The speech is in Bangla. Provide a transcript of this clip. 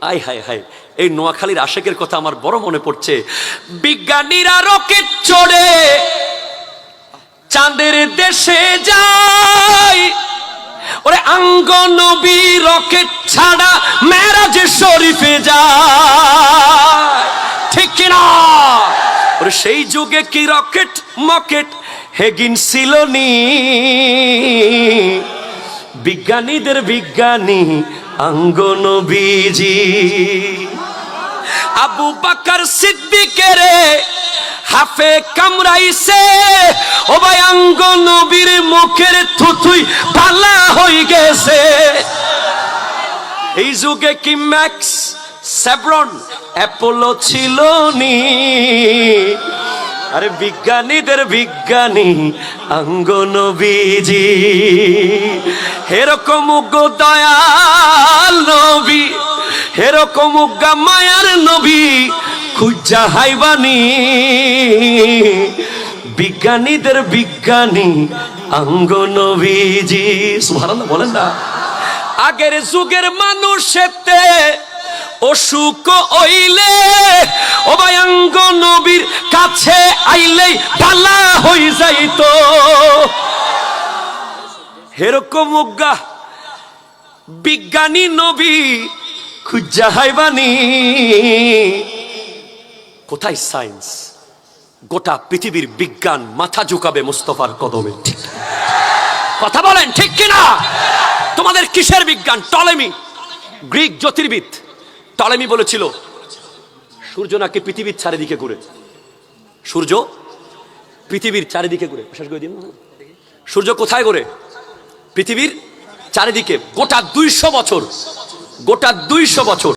আই হায় হায়। এই নোয়াখালীর আশেকের কথা আমার বড় মনে পড়ছে। বিজ্ঞানীরা রকেট চড়ে চাঁদের দেশে যায়। ওরে আঙ্গ নবী রকেট ছাড়া মেরাজে শরীফে যায়। ঠিক কিনা ওরে সেই যুগে কি রকেট মকেট হেগিন ছিল নি? বিজ্ঞানীদের বিজ্ঞানী আঙ্গ নবীজি আবু বাকার সিদ্দিকের হাফে কামড়াইছে ও ভাই আঙ্গ নবীর মুখের থুথুই পালা হয়ে গেছে। এই যুগে কি ম্যাক্স সেব্রন অ্যাপোলো ছিল নি আরে বিজ্ঞানীদের বিজ্ঞানী অঙ্গ নবীজি হেরকম গো দয়াল নবী, হেরকম গা মায়ার নবী খুঁজা হাইবানি। বিজ্ঞানীদের বিজ্ঞানী অঙ্গ নবীজি সুবহানাল্লাহ, বলেন না। আগের যুগের মানুষেতে অসুখ ওইলে ও ভয়ঙ্গ নবীর কাছে আইলেই পালা হই যাইতো। হেরকম উজ্ঞা বিজ্ঞানী নবী খুঁজা হাইবানি। কোথায় সায়েন্স? গোটা পৃথিবীর বিজ্ঞান মাথা ঝুঁকাবে মুস্তফার কদমে। ঠিক। কথা বলেন, ঠিক কিনা? তোমাদের কিসের বিজ্ঞান? টলেমি। গ্রিক জ্যোতির্বিদ টলেমি বলেছিল, সূর্য নাকি পৃথিবীর চারিদিকে ঘুরে সূর্য পৃথিবীর চারিদিকে ঘুরে, শেষ করে দিন সূর্য কোথায় ঘুরে? পৃথিবীর চারিদিকে, গোটা দুইশো বছর, গোটা দুইশো বছর।